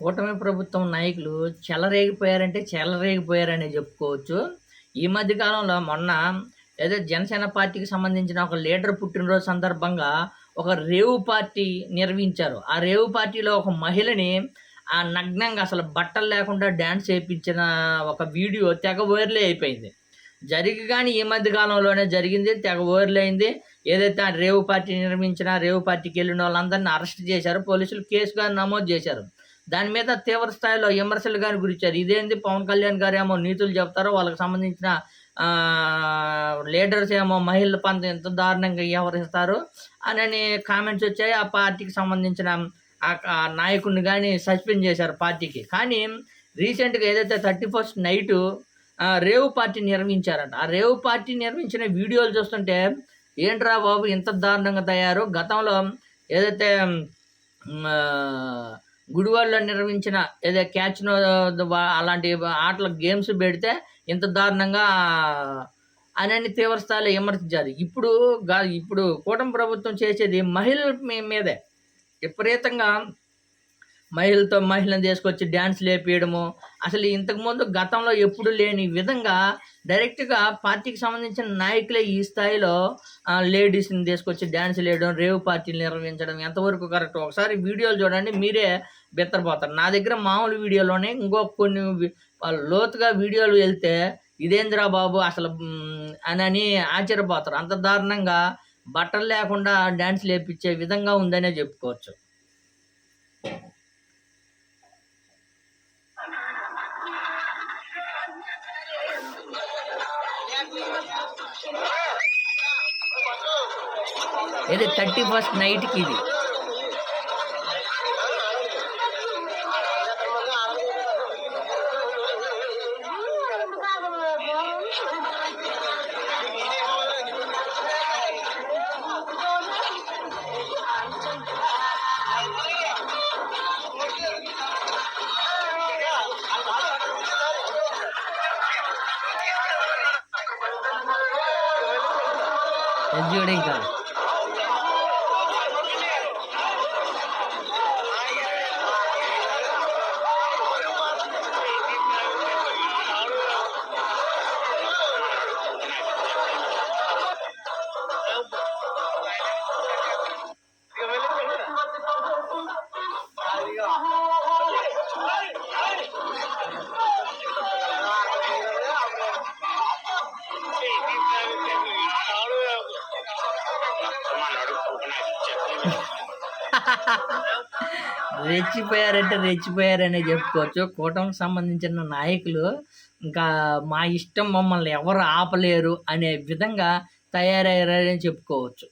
కూటమి ప్రభుత్వం నాయకులు చెలరేగిపోయారంటే చెలరేగిపోయారనే చెప్పుకోవచ్చు. ఈ మధ్య కాలంలో మొన్న ఏదో జనసేన పార్టీకి సంబంధించిన ఒక లీడర్ పుట్టినరోజు సందర్భంగా ఒక రేవు పార్టీ నిర్వహించారు. ఆ రేవు పార్టీలో ఒక మహిళని ఆ నగ్నంగా అసలు బట్టలు లేకుండా డ్యాన్స్ చేయించిన ఒక వీడియో తెగ వైరల్ అయిపోయింది. జరిగి కానీ ఈ మధ్య కాలంలోనే జరిగింది తెగ వైర్లు అయింది. ఏదైతే ఆ రేవు పార్టీ నిర్మించిన రేవు పార్టీకి వెళ్ళిన వాళ్ళందరినీ అరెస్ట్ చేశారు. పోలీసులు కేసుగా నమోదు చేశారు. దాని మీద తీవ్ర స్థాయిలో విమర్శలు కానీ గురించారు ఇదేంది? పవన్ కళ్యాణ్ గారు ఏమో నీతులు చెప్తారో వాళ్ళకి సంబంధించిన లీడర్స్ ఏమో మహిళల పంత ఎంత దారుణంగా వ్యవహరిస్తారు అని కామెంట్స్ వచ్చాయి. ఆ పార్టీకి సంబంధించిన ఆ- నాయకుడిని కానీ సస్పెండ్ చేశారు పార్టీకి. కానీ రీసెంట్గా ఏదైతే thirty first night rave party నిర్వహించారంట ఆ రేవు పార్టీ నిర్వహించిన వీడియోలు చూస్తుంటే ఏంట్రా బాబు ఇంత దారుణంగా తయారు? గతంలో ఏదైతే గుడివాడలో నిర్వహించిన ఏదో క్యాచ్ అలాంటి ఆటల గేమ్స్ పెడితే ఇంత దారుణంగా అనేది తీవ్ర స్థాయిలో విమర్శించారు. ఇప్పుడు ఇప్పుడు కూటమి ప్రభుత్వం చేసేది మహిళల మీ- మీదే. విపరీతంగా మహిళలతో మహిళను తీసుకొచ్చి డ్యాన్స్ లేపేయడము. అసలు ఇంతకుముందు గతంలో ఎప్పుడు లేని విధంగా డైరెక్ట్గా పార్టీకి సంబంధించిన నాయకులే ఈ స్థాయిలో లేడీస్ని తీసుకొచ్చి డ్యాన్స్ వేయడం రేవ్ పార్టీలు నిర్వహించడం ఎంతవరకు కరెక్ట్? ఒకసారి వీడియోలు చూడండి మీరే బెత్తరపోతారు. నా దగ్గర మామూలు వీడియోలోనే ఇంకో కొన్ని వాళ్ళు లోతుగా వీడియోలు వెళ్తే ఇదేంద్రా బాబు అసలు అని అని ఆశ్చర్యపోతారు. అంత దారుణంగా బట్టలు లేకుండా డ్యాన్స్ లేపించే విధంగా ఉందనే చెప్పుకోవచ్చు. ఇది థర్టీ ఫస్ట్ నైట్కి ఇది. ఇది ఇంకా. రెచ్చిపోయారంటే రెచ్చిపోయారనే చెప్పుకోవచ్చు. కూటమికి సంబంధించిన నాయకులు ఇంకా మా ఇష్టం మమ్మల్ని ఎవరు ఆపలేరు అనే విధంగా తయారయ్యారని చెప్పుకోవచ్చు.